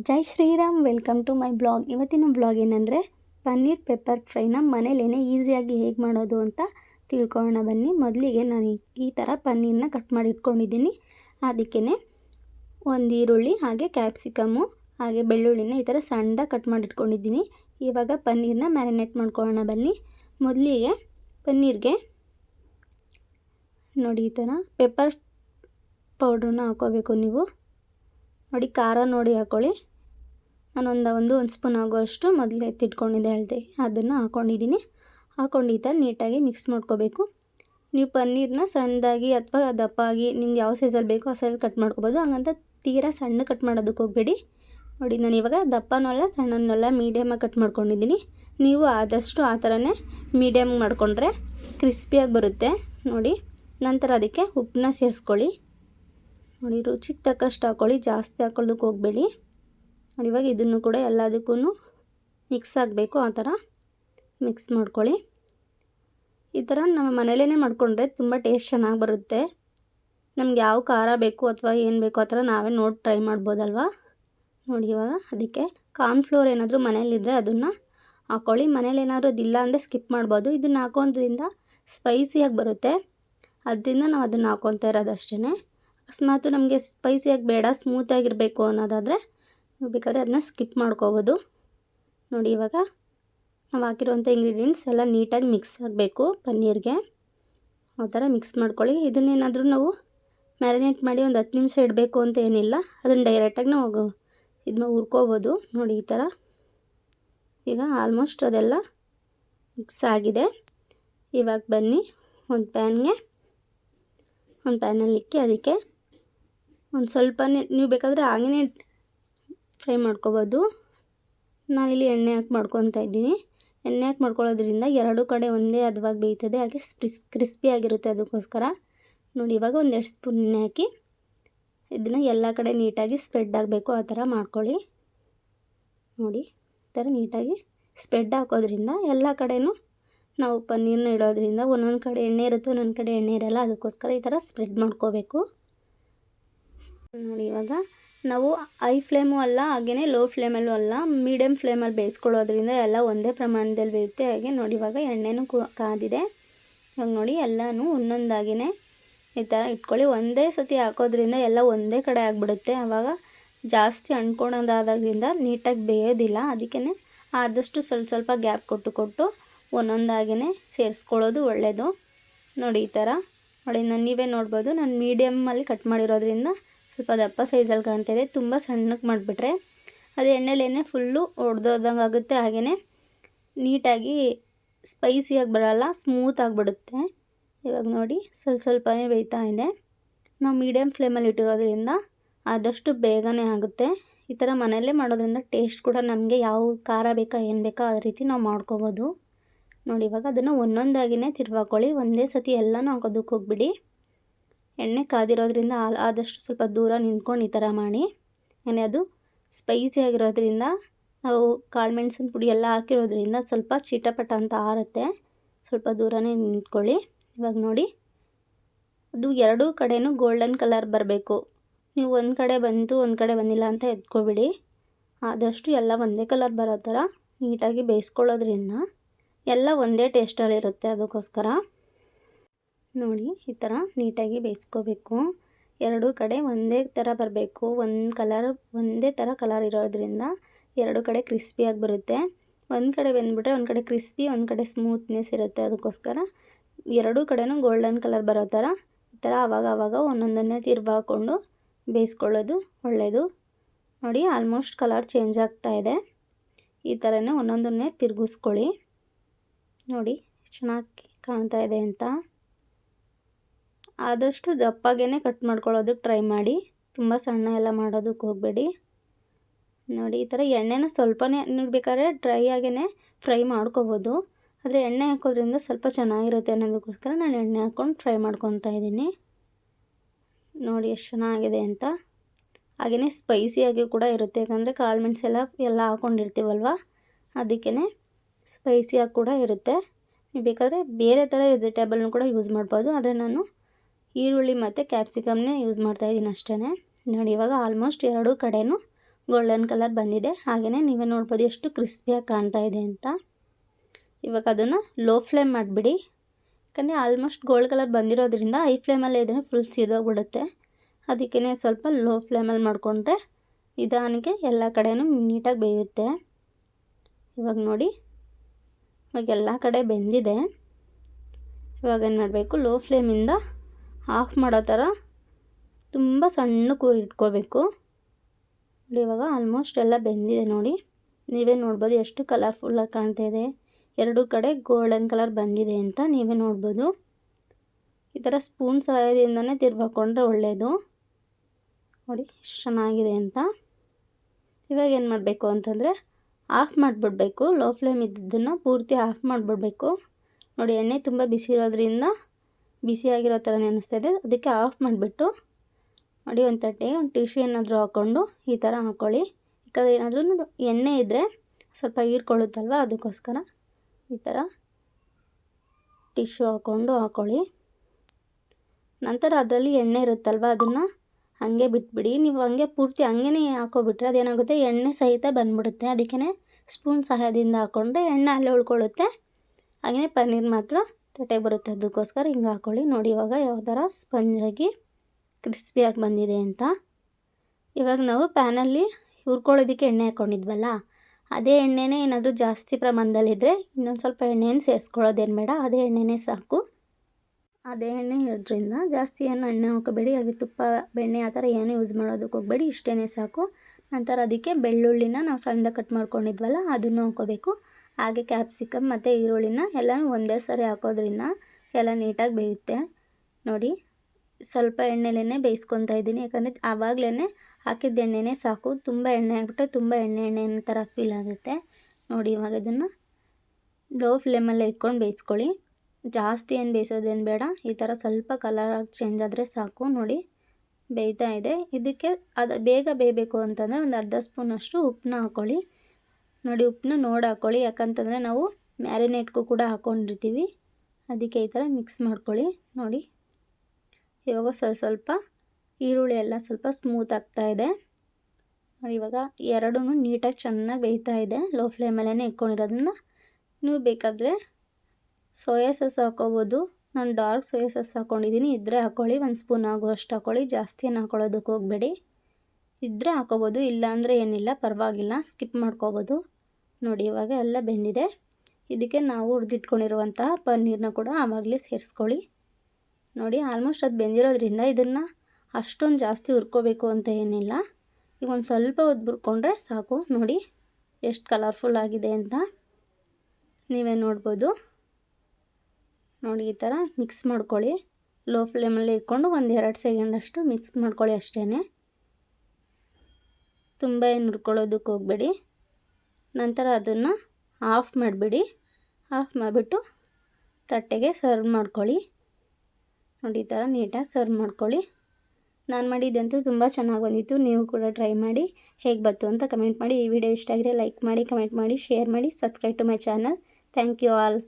Jai Shriram, welcome to my blog. ಇವತ್ತಿನ blog ಏನಂದರೆ, paneer pepper ಫ್ರೈನ ಮನೇಲೇ ಈಸಿಯಾಗಿ ಹೇಗೆ ಮಾಡೋದು ಅಂತ ತಿಳ್ಕೊಳ್ಳೋಣ ಬನ್ನಿ. ಮೊದಲಿಗೆ ನಾನು ಈ- ಥರ ಪನ್ನೀರನ್ನ ಕಟ್ ಮಾಡಿ ಇಟ್ಕೊಂಡಿದ್ದೀನಿ. ಅದಕ್ಕೇ ಒಂದು ಈರುಳ್ಳಿ, ಹಾಗೆ ಕ್ಯಾಪ್ಸಿಕಮ್ಮು ಹಾಗೆ ಬೆಳ್ಳುಳ್ಳಿನ ಈ ಥರ ಸಣ್ಣದಾಗಿ ಕಟ್ ಮಾಡಿ ಇಟ್ಕೊಂಡಿದ್ದೀನಿ. ಇವಾಗ ಪನ್ನೀರನ್ನ ಮ್ಯಾರಿನೇಟ್ ಮಾಡ್ಕೊಳ್ಳೋಣ ಬನ್ನಿ. ಮೊದಲಿಗೆ ಪನ್ನೀರ್ಗೆ ನೋಡಿ ಈ ಥರ ಪೆಪ್ಪರ್ ಪೌಡ್ರನ್ನ ಹಾಕೋಬೇಕು ನೀವು. ನೋಡಿ, ಖಾರ ನೋಡಿ ಹಾಕ್ಕೊಳ್ಳಿ ನಾನೊಂದು ಒಂದು ಒಂದು ಸ್ಪೂನ್ ಆಗೋಷ್ಟು ಮೊದಲು ಎತ್ತಿಟ್ಕೊಂಡಿದ್ದೆ ಹೇಳ್ದೆ. ಅದನ್ನು ಹಾಕ್ಕೊಂಡಿದ್ದೀನಿ ಹಾಕ್ಕೊಂಡು ಈ ಥರ ನೀಟಾಗಿ ಮಿಕ್ಸ್ ಮಾಡ್ಕೋಬೇಕು. ನೀವು ಪನ್ನೀರನ್ನ ಸಣ್ಣದಾಗಿ ಅಥವಾ ದಪ್ಪಾಗಿ ನಿಮ್ಗೆ ಯಾವ ಸೈಜಲ್ಲಿ ಬೇಕೋ ಆ ಸೈಜಲ್ಲಿ ಕಟ್ ಮಾಡ್ಕೋಬೋದು. ಹಂಗಂತ ತೀರಾ ಸಣ್ಣ ಕಟ್ ಮಾಡೋದಕ್ಕೆ ಹೋಗಬೇಡಿ. ನೋಡಿ, ನಾನು ಇವಾಗ ದಪ್ಪನಲ್ಲ ಅಲ್ಲ ಮೀಡಿಯಮಾಗಿ ಕಟ್ ಮಾಡ್ಕೊಂಡಿದ್ದೀನಿ ನೀವು ಆದಷ್ಟು ಆ ಥರನೇ ಮೀಡಿಯಮ್ ಮಾಡಿಕೊಂಡ್ರೆ ಕ್ರಿಸ್ಪಿಯಾಗಿ ಬರುತ್ತೆ. ನೋಡಿ, ನಂತರ ಅದಕ್ಕೆ ಉಪ್ಪನ್ನ ಸೇರಿಸ್ಕೊಳ್ಳಿ. ನೋಡಿ ರುಚಿಗೆ ತಕ್ಕಷ್ಟು ಹಾಕ್ಕೊಳ್ಳಿ ಜಾಸ್ತಿ ಹಾಕೊಳ್ಳೋದಕ್ಕೆ ಹೋಗಬೇಡಿ. ನೋಡಿ, ಇವಾಗ ಇದನ್ನು ಕೂಡ ಎಲ್ಲದಕ್ಕೂ ಮಿಕ್ಸ್ ಆಗಬೇಕು, ಆ ಥರ ಮಿಕ್ಸ್ ಮಾಡ್ಕೊಳ್ಳಿ. ಈ ಥರ ನಮ್ಮ ಮನೇಲೇ ಮಾಡಿಕೊಂಡ್ರೆ ತುಂಬ ಟೇಸ್ಟ್ ಚೆನ್ನಾಗಿ ಬರುತ್ತೆ. ನಮ್ಗೆ ಯಾವ ಖಾರ ಬೇಕು ಅಥವಾ ಏನು ಬೇಕು ಆ ಥರ ನಾವೇ ನೋಡಿ ಟ್ರೈ ಮಾಡ್ಬೋದಲ್ವಾ? ನೋಡಿ, ಇವಾಗ ಅದಕ್ಕೆ ಕಾರ್ನ್ಫ್ಲೋರ್ ಏನಾದರೂ ಮನೇಲಿದ್ದರೆ ಅದನ್ನು ಹಾಕ್ಕೊಳ್ಳಿ ಮನೇಲಿ ಏನಾದರೂ ಅದಿಲ್ಲ ಅಂದರೆ ಸ್ಕಿಪ್ ಮಾಡ್ಬೋದು. ಇದನ್ನು ಹಾಕೋದ್ರಿಂದ ಸ್ಪೈಸಿಯಾಗಿ ಬರುತ್ತೆ. ಅದರಿಂದ ನಾವು ಅದನ್ನು ಹಾಕ್ಕೊತಾ ಇರೋದು ಅಷ್ಟೇ ಅಕಸ್ಮಾತು ನಮಗೆ ಸ್ಪೈಸಿಯಾಗಿ ಬೇಡ ಸ್ಮೂತಾಗಿರಬೇಕು ಅನ್ನೋದಾದರೆ ಬೇಕಾದರೆ ಅದನ್ನ ಸ್ಕಿಪ್ ಮಾಡ್ಕೋಬೋದು. ನೋಡಿ ಇವಾಗ ನಾವು ಹಾಕಿರುವಂಥ ಇಂಗ್ರೀಡಿಯೆಂಟ್ಸ್ ಎಲ್ಲ ನೀಟಾಗಿ ಮಿಕ್ಸ್ ಆಗಬೇಕು ಪನ್ನೀರ್ಗೆ. ಆ ಥರ ಮಿಕ್ಸ್ ಮಾಡ್ಕೊಳ್ಳಿ. ಇದನ್ನೇನಾದರೂ ನಾವು ಮ್ಯಾರಿನೇಟ್ ಮಾಡಿ ಒಂದು ಹತ್ತು ನಿಮಿಷ ಇಡಬೇಕು ಅಂತ ಏನಿಲ್ಲ, ಅದನ್ನು ಡೈರೆಕ್ಟಾಗಿ ನಾವು ಇದನ್ನ ಹುರ್ಕೋಬೋದು. ನೋಡಿ ಈ ಥರ ಈಗ ಆಲ್ಮೋಸ್ಟ್ ಅದೆಲ್ಲ ಮಿಕ್ಸ್ ಆಗಿದೆ. ಇವಾಗ ಬನ್ನಿ ಒಂದು ಪ್ಯಾನ್ಗೆ ಒಂದು ಪ್ಯಾನಲ್ಲಿ ಇಕ್ಕಿ, ಅದಕ್ಕೆ ಒಂದು ಸ್ವಲ್ಪನೇ, ನೀವು ಬೇಕಾದರೆ ಹಾಗೇ ಫ್ರೈ ಮಾಡ್ಕೋಬೋದು. ನಾನಿಲ್ಲಿ ಎಣ್ಣೆ ಹಾಕಿ ಮಾಡ್ಕೊತಾ ಇದ್ದೀನಿ. ಎಣ್ಣೆ ಹಾಕಿ ಮಾಡ್ಕೊಳ್ಳೋದ್ರಿಂದ ಎರಡು ಕಡೆ ಒಂದೇ ಅದವಾಗಿ ಬೇಯ್ತದೆ, ಹಾಗೆ ಸ್ಪ್ರಿಸ್, ಕ್ರಿಸ್ಪಿ ಆಗಿರುತ್ತೆ ಅದಕ್ಕೋಸ್ಕರ. ನೋಡಿ, ಇವಾಗ ಒಂದೆರಡು ಸ್ಪೂನ್ ಎಣ್ಣೆ ಹಾಕಿ ಇದನ್ನು ಎಲ್ಲ ಕಡೆ ನೀಟಾಗಿ ಸ್ಪ್ರೆಡ್ ಆಗಬೇಕು, ಆ ಥರ ಮಾಡ್ಕೊಳ್ಳಿ. ನೋಡಿ, ಈ ಥರ ನೀಟಾಗಿ ಸ್ಪ್ರೆಡ್ ಹಾಕೋದ್ರಿಂದ ಎಲ್ಲ ಕಡೆನೂ ನಾವು ಪನ್ನೀರನ್ನ ಇಡೋದ್ರಿಂದ ಒಂದೊಂದು ಕಡೆ ಎಣ್ಣೆ ಇರುತ್ತೆ, ಒಂದೊಂದು ಕಡೆ ಎಣ್ಣೆ ಇರಲ್ಲ, ಅದಕ್ಕೋಸ್ಕರ ಈ ಥರ ಸ್ಪ್ರೆಡ್ ಮಾಡ್ಕೋಬೇಕು. ನೋಡಿ ಇವಾಗ. ನಾವು ಐ ಫ್ಲೇಮು ಅಲ್ಲ ಹಾಗೆಯೇ ಲೋ ಫ್ಲೇಮಲ್ಲೂ ಅಲ್ಲ ಮೀಡಿಯಮ್ ಫ್ಲೇಮಲ್ಲಿ ಬೇಯಿಸ್ಕೊಳ್ಳೋದ್ರಿಂದ ಎಲ್ಲ ಒಂದೇ ಪ್ರಮಾಣದಲ್ಲಿ ಬೇಯುತ್ತೆ. ಹಾಗೆ ನೋಡಿ ಇವಾಗ ಎಣ್ಣೆನೂ ಕಾದಿದೆ. ಇವಾಗ ನೋಡಿ ಎಲ್ಲನೂ ಒಂದೊಂದಾಗಿಯೇ ಈ ಥರ ಇಟ್ಕೊಳ್ಳಿ. ಒಂದೇ ಸತಿ ಹಾಕೋದ್ರಿಂದ ಎಲ್ಲ ಒಂದೇ ಕಡೆ ಆಗಿಬಿಡುತ್ತೆ. ಆವಾಗ ಜಾಸ್ತಿ ಅಂದ್ಕೊಳೋದಾದಾಗಿಂದ ನೀಟಾಗಿ ಬೇಯೋದಿಲ್ಲ. ಅದಕ್ಕೇ ಆದಷ್ಟು ಸ್ವಲ್ಪ ಸ್ವಲ್ಪ ಗ್ಯಾಪ್ ಕೊಟ್ಟು ಕೊಟ್ಟು ಒಂದೊಂದಾಗಿಯೇ ಸೇರಿಸ್ಕೊಳ್ಳೋದು ಒಳ್ಳೆಯದು ನೋಡಿ ಈ ಥರ ನೋಡಿ, ನಾನು ನೀವೇ ನೋಡ್ಬೋದು. ನಾನು ಮೀಡಿಯಮ್ಮಲ್ಲಿ ಕಟ್ ಮಾಡಿರೋದ್ರಿಂದ ಸ್ವಲ್ಪ ದಪ್ಪ ಸೈಜಲ್ಲಿ ಕಾಣ್ತಾ ಇದೆ. ತುಂಬ ಸಣ್ಣಕ್ಕೆ ಮಾಡಿಬಿಟ್ರೆ ಅದು ಎಣ್ಣೆಲೇನೆ ಫುಲ್ಲು ಒಡೆದೋದಂಗೆ ಆಗುತ್ತೆ. ಹಾಗೆಯೇ ನೀಟಾಗಿ ಸ್ಪೈಸಿಯಾಗಿ ಬರೋಲ್ಲ, ಸ್ಮೂತ್ ಆಗಿಬಿಡುತ್ತೆ. ಇವಾಗ ನೋಡಿ, ಸ್ವಲ್ಪ ಸ್ವಲ್ಪನೇ ಬೇಯ್ತಾ ಇದೆ. ನಾವು ಮೀಡಿಯಮ್ ಫ್ಲೇಮಲ್ಲಿ ಇಟ್ಟಿರೋದ್ರಿಂದ ಆದಷ್ಟು ಬೇಗನೆ ಆಗುತ್ತೆ. ಈ ಥರ ಮನೆಯಲ್ಲೇ ಮಾಡೋದ್ರಿಂದ ಟೇಸ್ಟ್ ಕೂಡ ನಮಗೆ ಯಾವ ಖಾರ ಬೇಕಾ, ಏನು ಬೇಕಾ ಆ ರೀತಿ ನಾವು ಮಾಡ್ಕೋಬೋದು. ನೋಡಿ, ಇವಾಗ ಅದನ್ನು ಒಂದೊಂದಾಗಿಯೇ ತಿರ್ವಾಕೊಳ್ಳಿ. ಒಂದೇ ಸತಿ ಎಲ್ಲನೂ ಹಾಕೋದಕ್ಕೆ ಹೋಗ್ಬಿಡಿ. ಎಣ್ಣೆ ಕಾದಿರೋದ್ರಿಂದ ಆದಷ್ಟು ಸ್ವಲ್ಪ ದೂರ ನಿಂತ್ಕೊಂಡು ಈ ಥರ ಮಾಡಿ. ಏನೇ ಅದು ಸ್ಪೈಸಿ ಆಗಿರೋದ್ರಿಂದ ನಾವು ಕಾಳು ಮೆಣಸಿನ ಪುಡಿ ಎಲ್ಲ ಹಾಕಿರೋದ್ರಿಂದ ಸ್ವಲ್ಪ ಚಿಟಪಟ ಅಂತ ಆರುತ್ತೆ. ಸ್ವಲ್ಪ ದೂರನೇ ನಿಂತ್ಕೊಳ್ಳಿ. ಇವಾಗ ನೋಡಿ. ಅದು ಎರಡೂ ಕಡೆಯೂ ಗೋಲ್ಡನ್ ಕಲರ್ ಬರಬೇಕು. ನೀವು ಒಂದು ಕಡೆ ಬಂತು, ಒಂದು ಕಡೆ ಬಂದಿಲ್ಲ ಅಂತ ಎತ್ಕೊಬಿಡಿ. ಆದಷ್ಟು ಎಲ್ಲ ಒಂದೇ ಕಲರ್ ಬರೋ ಥರ ನೀಟಾಗಿ ಬೇಯಿಸ್ಕೊಳ್ಳೋದ್ರಿಂದ ಎಲ್ಲ ಒಂದೇ ಟೇಸ್ಟಲ್ಲಿರುತ್ತೆ ಅದಕ್ಕೋಸ್ಕರ. ನೋಡಿ, ಈ ಥರ ನೀಟಾಗಿ ಬೇಯಿಸ್ಕೋಬೇಕು. ಎರಡೂ ಕಡೆ ಒಂದೇ ಥರ ಬರಬೇಕು. ಒಂದು ಕಲರ್ ಒಂದೇ ಥರ ಕಲರ್ ಇರೋದ್ರಿಂದ ಎರಡು ಕಡೆ ಕ್ರಿಸ್ಪಿಯಾಗಿ ಬರುತ್ತೆ. ಒಂದು ಕಡೆ ಬಂದುಬಿಟ್ರೆ ಒಂದು ಕಡೆ ಕ್ರಿಸ್ಪಿ ಒಂದು ಕಡೆ ಸ್ಮೂತ್ನೆಸ್ ಇರುತ್ತೆ. ಅದಕ್ಕೋಸ್ಕರ ಎರಡೂ ಕಡೆನೂ ಗೋಲ್ಡನ್ ಕಲರ್ ಬರೋ ಥರ ಈ ಥರ ಆವಾಗ ಆವಾಗ ಒಂದೊಂದನ್ನೇ ತಿರ್ವ ಹಾಕ್ಕೊಂಡು ಬೇಯಿಸ್ಕೊಳ್ಳೋದು ಒಳ್ಳೆಯದು ನೋಡಿ ಆಲ್ಮೋಸ್ಟ್ ಕಲರ್ ಚೇಂಜ್ ಆಗ್ತಾ ಇದೆ. ಈ ಥರನೇ ಒಂದೊಂದನ್ನೇ ತಿರುಗಿಸ್ಕೊಳ್ಳಿ. ನೋಡಿ, ಚೆನ್ನಾಗಿ ಕಾಣ್ತಾ ಇದೆ ಅಂತ. ಆದಷ್ಟು ದಪ್ಪಾಗೇ ಕಟ್ ಮಾಡ್ಕೊಳ್ಳೋದಕ್ಕೆ ಟ್ರೈ ಮಾಡಿ. ತುಂಬ ಸಣ್ಣ ಎಲ್ಲ ಮಾಡೋದಕ್ಕೆ ಹೋಗಬೇಡಿ. ನೋಡಿ, ಈ ಥರ ಎಣ್ಣೆನ ಸ್ವಲ್ಪನೇ ಬೇಕಾದ್ರೆ ಡ್ರೈ ಆಗೇ ಫ್ರೈ ಮಾಡ್ಕೋಬೋದು. ಆದರೆ ಎಣ್ಣೆ ಹಾಕೋದ್ರಿಂದ ಸ್ವಲ್ಪ ಚೆನ್ನಾಗಿರುತ್ತೆ ಅನ್ನೋದಕ್ಕೋಸ್ಕರ ನಾನು ಎಣ್ಣೆ ಹಾಕ್ಕೊಂಡು ಫ್ರೈ ಮಾಡ್ಕೊತಾ ಇದ್ದೀನಿ. ನೋಡಿ, ಎಷ್ಟು ಚೆನ್ನಾಗಿದೆ ಅಂತ. ಹಾಗೆಯೇ ಸ್ಪೈಸಿಯಾಗಿ ಕೂಡ ಇರುತ್ತೆ. ಯಾಕಂದರೆ ಕಾಳು ಮೆಣಸೆಲ್ಲ ಎಲ್ಲ ಹಾಕ್ಕೊಂಡಿರ್ತೀವಲ್ವ ಅದಕ್ಕೇ ಸ್ಪೈಸಿಯಾಗಿ ಕೂಡ ಇರುತ್ತೆ. ನೀವು ಬೇಕಾದರೆ ಬೇರೆ ಥರ ವೆಜಿಟೇಬಲ್ನು ಕೂಡ ಯೂಸ್ ಮಾಡ್ಬೋದು. ಆದರೆ ನಾನು ಈರುಳ್ಳಿ ಮತ್ತು ಕ್ಯಾಪ್ಸಿಕಮ್ನೇ ಯೂಸ್ ಮಾಡ್ತಾಯಿದ್ದೀನಿ ಅಷ್ಟೇ ನೋಡಿ, ಇವಾಗ ಆಲ್ಮೋಸ್ಟ್ ಎರಡೂ ಕಡೆಯೂ ಗೋಲ್ಡನ್ ಕಲರ್ ಬಂದಿದೆ. ಹಾಗೆಯೇ ನೀವೇ ನೋಡ್ಬೋದು ಎಷ್ಟು ಕ್ರಿಸ್ಪಿಯಾಗಿ ಕಾಣ್ತಾ ಇದೆ ಅಂತ. ಇವಾಗ ಅದನ್ನು ಲೋ ಫ್ಲೇಮ್ ಮಾಡಿಬಿಡಿ. ಯಾಕಂದರೆ ಆಲ್ಮೋಸ್ಟ್ ಗೋಲ್ಡ್ ಕಲರ್ ಬಂದಿರೋದ್ರಿಂದ ಐ ಫ್ಲೇಮಲ್ಲೇ ಇದನ್ನು ಫುಲ್ ಸೀದೋಗ್ಬಿಡುತ್ತೆ. ಅದಕ್ಕೇ ಸ್ವಲ್ಪ ಲೋ ಫ್ಲೇಮಲ್ಲಿ ಮಾಡಿಕೊಂಡ್ರೆ ನಿಧಾನಕ್ಕೆ ಎಲ್ಲ ಕಡೆಯೂ ನೀಟಾಗಿ ಬೇಯುತ್ತೆ. ಇವಾಗ ನೋಡಿ, ಇವಾಗ ಎಲ್ಲ ಕಡೆ ಬೆಂದಿದೆ. ಇವಾಗ ಏನು ಮಾಡಬೇಕು? ಲೋ ಫ್ಲೇಮಿಂದ ಆಫ್ ಮಾಡೋ ಥರ ತುಂಬ ಸಣ್ಣ ಕೂರಿ ಇಟ್ಕೋಬೇಕು. ನೋಡಿ, ಇವಾಗ ಆಲ್ಮೋಸ್ಟ್ ಎಲ್ಲ ಬೆಂದಿದೆ ನೋಡಿ. ನೀವೇ ನೋಡ್ಬೋದು ಎಷ್ಟು ಕಲರ್ಫುಲ್ಲಾಗಿ ಕಾಣ್ತಾ ಇದೆ. ಎರಡೂ ಕಡೆ ಗೋಲ್ಡನ್ ಕಲರ್ ಬಂದಿದೆ ಅಂತ ನೀವೇ ನೋಡ್ಬೋದು. ಈ ಥರ ಸ್ಪೂನ್ ಸಹಾಯದಿಂದನೇ ತಿರ್ಗಾಕೊಂಡ್ರೆ ಒಳ್ಳೆಯದು ನೋಡಿ, ಎಷ್ಟು ಚೆನ್ನಾಗಿದೆ ಅಂತ. ಇವಾಗ ಏನು ಮಾಡಬೇಕು ಅಂತಂದರೆ ಆಫ್ ಮಾಡಿಬಿಡ್ಬೇಕು. ಲೋ ಫ್ಲೇಮ್ ಇದ್ದದ್ದನ್ನು ಪೂರ್ತಿ ಆಫ್ ಮಾಡಿಬಿಡ್ಬೇಕು. ನೋಡಿ, ಎಣ್ಣೆ ತುಂಬ ಬಿಸಿ ಇರೋದ್ರಿಂದ ಬಿಸಿಯಾಗಿರೋ ಥರ ಇದೆ. ಅದಕ್ಕೆ ಆಫ್ ಮಾಡಿಬಿಟ್ಟು ನೋಡಿ ಒಂದು ತಟ್ಟೆ, ಒಂದು ಟಿಶ್ಯೂ ಏನಾದರೂ ಹಾಕ್ಕೊಂಡು ಈ ಥರ ಹಾಕ್ಕೊಳ್ಳಿ ಯಾಕಂದರೆ ಏನಾದರೂ ಎಣ್ಣೆ ಇದ್ದರೆ ಸ್ವಲ್ಪ ಹೀರ್ಕೊಳ್ಳುತ್ತಲ್ವ? ಅದಕ್ಕೋಸ್ಕರ ಈ ಥರ ಟಿಶ್ಯೂ ಹಾಕ್ಕೊಂಡು ಹಾಕ್ಕೊಳ್ಳಿ ನಂತರ ಅದರಲ್ಲಿ ಎಣ್ಣೆ ಇರುತ್ತಲ್ವ? ಅದನ್ನು ಹಾಗೆ ಬಿಟ್ಬಿಡಿ. ನೀವು ಹಂಗೆ ಪೂರ್ತಿ ಹಂಗೇ ಹಾಕೋಬಿಟ್ರೆ ಅದೇನಾಗುತ್ತೆ? ಎಣ್ಣೆ ಸಹಿತ ಬಂದ್ಬಿಡುತ್ತೆ. ಅದಕ್ಕೇ ಸ್ಪೂನ್ ಸಹಾಯದಿಂದ ಹಾಕ್ಕೊಂಡ್ರೆ ಎಣ್ಣೆ ಅಲ್ಲೇ ಉಳ್ಕೊಳ್ಳುತ್ತೆ. ಹಾಗೆಯೇ ಪನ್ನೀರ್ ಮಾತ್ರ ತಟ್ಟೆ ಬರುತ್ತೆ ಅದಕ್ಕೋಸ್ಕರ ಹಿಂಗೆ ಹಾಕ್ಕೊಳ್ಳಿ ನೋಡಿ, ಇವಾಗ ಯಾವ ಥರ ಸ್ಪಂಜಾಗಿ ಕ್ರಿಸ್ಪಿಯಾಗಿ ಬಂದಿದೆ ಅಂತ. ಇವಾಗ ನಾವು ಪ್ಯಾನಲ್ಲಿ ಹುರ್ಕೊಳ್ಳೋದಕ್ಕೆ ಎಣ್ಣೆ ಹಾಕ್ಕೊಂಡಿದ್ವಲ್ಲ ಅದೇ ಎಣ್ಣೆನೇ ಏನಾದರೂ ಜಾಸ್ತಿ ಪ್ರಮಾಣದಲ್ಲಿದ್ದರೆ ಇನ್ನೊಂದು ಸ್ವಲ್ಪ ಎಣ್ಣೆಯನ್ನು ಸೇರಿಸ್ಕೊಳ್ಳೋದೇನು ಬೇಡ, ಅದೇ ಎಣ್ಣೆನೇ ಸಾಕು. ಅದೇ ಎಣ್ಣೆ ಇರೋದ್ರಿಂದ ಜಾಸ್ತಿ ಏನು ಎಣ್ಣೆ ಹಾಕೋಬೇಡಿ, ಹಾಗೆ ತುಪ್ಪ, ಬೆಣ್ಣೆ ಆ ಥರ ಏನು ಯೂಸ್ ಮಾಡೋದಕ್ಕೆ ಹೋಗಬೇಡಿ ಇಷ್ಟೇ ಸಾಕು. ನಂತರ ಅದಕ್ಕೆ ಬೆಳ್ಳುಳ್ಳಿನ ನಾವು ಸಣ್ಣದ ಕಟ್ ಮಾಡ್ಕೊಂಡಿದ್ವಲ್ಲ, ಅದನ್ನು ಹಾಕೋಬೇಕು. ಹಾಗೆ ಕ್ಯಾಪ್ಸಿಕಮ್ ಮತ್ತು ಈರುಳ್ಳಿನ ಎಲ್ಲ ಒಂದೇ ಸರಿ ಹಾಕೋದ್ರಿಂದ ಎಲ್ಲ ನೀಟಾಗಿ ಬೇಯುತ್ತೆ. ನೋಡಿ, ಸ್ವಲ್ಪ ಎಣ್ಣೆಲೇ ಬೇಯಿಸ್ಕೊತಾ ಇದ್ದೀನಿ. ಯಾಕಂದರೆ ಆವಾಗಲೇ ಹಾಕಿದ್ದ ಎಣ್ಣೆನೇ ಸಾಕು. ತುಂಬ ಎಣ್ಣೆ ಹಾಕ್ಬಿಟ್ರೆ ತುಂಬ ಎಣ್ಣೆ ಎಣ್ಣೆ ಥರ ಫೀಲ್ ಆಗುತ್ತೆ. ನೋಡಿ, ಇವಾಗ ಇದನ್ನು ಲೋ ಫ್ಲೇಮಲ್ಲೇ ಇಟ್ಕೊಂಡು ಬೇಯಿಸ್ಕೊಳ್ಳಿ. ಜಾಸ್ತಿ ಏನು ಬೇಯಿಸೋದೇನು ಬೇಡ. ಈ ಥರ ಸ್ವಲ್ಪ ಕಲರ್ ಚೇಂಜ್ ಆದರೆ ಸಾಕು. ನೋಡಿ, ಬೇಯ್ತಾ ಇದೆ. ಇದಕ್ಕೆ ಅದು ಬೇಗ ಬೇಯಬೇಕು ಅಂತಂದರೆ ಒಂದು ಅರ್ಧ ಸ್ಪೂನಷ್ಟು ಉಪ್ಪನ್ನ ಹಾಕ್ಕೊಳ್ಳಿ ನೋಡಿ, ಉಪ್ಪನ್ನ ನೋಡಿ ಹಾಕ್ಕೊಳ್ಳಿ ಯಾಕಂತಂದರೆ ನಾವು ಮ್ಯಾರಿನೇಟ್ಗೂ ಕೂಡ ಹಾಕ್ಕೊಂಡಿರ್ತೀವಿ ಅದಕ್ಕೆ ಈ ಥರ ಮಿಕ್ಸ್ ಮಾಡ್ಕೊಳ್ಳಿ. ನೋಡಿ, ಇವಾಗ ಸ್ವಲ್ಪ ಸ್ವಲ್ಪ ಈರುಳ್ಳಿ ಎಲ್ಲ ಸ್ವಲ್ಪ ಸ್ಮೂತ್ ಆಗ್ತಾ ಇದೆ. ಇವಾಗ ಎರಡೂ ನೀಟಾಗಿ ಚೆನ್ನಾಗಿ ಬೇಯ್ತಾ ಇದೆ. ಲೋ ಫ್ಲೇಮಲ್ಲೇ ಇಟ್ಕೊಂಡಿರೋದನ್ನ ನೀವು ಬೇಕಾದರೆ ಸೋಯಾ ಸಾಸ್ ಹಾಕ್ಕೋಬೋದು ನಾನು ಡಾರ್ಕ್ ಸೋಯಾ ಸಾಸ್ ಹಾಕ್ಕೊಂಡಿದ್ದೀನಿ ಇದ್ದರೆ ಹಾಕ್ಕೊಳ್ಳಿ ಒಂದು ಸ್ಪೂನ್ ಆಗುವಷ್ಟು ಹಾಕ್ಕೊಳ್ಳಿ ಜಾಸ್ತಿ ಏನು ಹೋಗಬೇಡಿ. ಇದ್ದರೆ ಹಾಕೋಬೋದು, ಇಲ್ಲಾಂದರೆ ಏನಿಲ್ಲ, ಪರವಾಗಿಲ್ಲ ಸ್ಕಿಪ್ ಮಾಡ್ಕೋಬೋದು. ನೋಡಿ, ಇವಾಗ ಎಲ್ಲ ಬೆಂದಿದೆ. ಇದಕ್ಕೆ ನಾವು ಹುರಿದಿಟ್ಕೊಂಡಿರುವಂತಹ ಪನ್ನೀರನ್ನ ಕೂಡ ಆವಾಗಲೇ ಸೇರಿಸ್ಕೊಳ್ಳಿ. ನೋಡಿ ಆಲ್ಮೋಸ್ಟ್ ಅದು ಬೆಂದಿರೋದ್ರಿಂದ ಇದನ್ನು ಅಷ್ಟೊಂದು ಜಾಸ್ತಿ ಹುರ್ಕೋಬೇಕು ಅಂತ ಏನಿಲ್ಲ. ಈಗ ಒಂದು ಸ್ವಲ್ಪ ಹೊತ್ತು ಹುರ್ಕೊಂಡ್ರೆ ಸಾಕು. ನೋಡಿ, ಎಷ್ಟು ಕಲರ್ಫುಲ್ ಆಗಿದೆ ಅಂತ ನೀವೇ ನೋಡ್ಬೋದು. ನೋಡಿ, ಈ ಥರ ಮಿಕ್ಸ್ ಮಾಡ್ಕೊಳ್ಳಿ. ಲೋ ಫ್ಲೇಮಲ್ಲಿ ಇಟ್ಕೊಂಡು ಒಂದು ಎರಡು ಸೆಕೆಂಡಷ್ಟು ಮಿಕ್ಸ್ ಮಾಡ್ಕೊಳ್ಳಿ ಅಷ್ಟೇ ತುಂಬ ಏನು ಹುರ್ಕೊಳ್ಳೋದಕ್ಕೆ ಹೋಗಬೇಡಿ. ನಂತರ ಅದನ್ನು ಆಫ್ ಮಾಡಿಬಿಡಿ. ಆಫ್ ಮಾಡಿಬಿಟ್ಟು ತಟ್ಟೆಗೆ ಸರ್ವ್ ಮಾಡ್ಕೊಳ್ಳಿ. ನೋಡಿ, ಈ ಥರ ನೀಟಾಗಿ ಸರ್ವ್ ಮಾಡ್ಕೊಳ್ಳಿ. ನಾನು ಮಾಡಿದ್ದಂತೂ ತುಂಬ ಚೆನ್ನಾಗಿ ಬಂದಿತ್ತು. ನೀವು ಕೂಡ ಟ್ರೈ ಮಾಡಿ ಹೇಗೆ ಬಂತು ಅಂತ ಕಮೆಂಟ್ ಮಾಡಿ. ಈ ವಿಡಿಯೋ ಇಷ್ಟ ಆಗಿದ್ರೆ ಲೈಕ್ ಮಾಡಿ, ಕಮೆಂಟ್ ಮಾಡಿ, ಶೇರ್ ಮಾಡಿ, subscribe to my channel. Thank you all.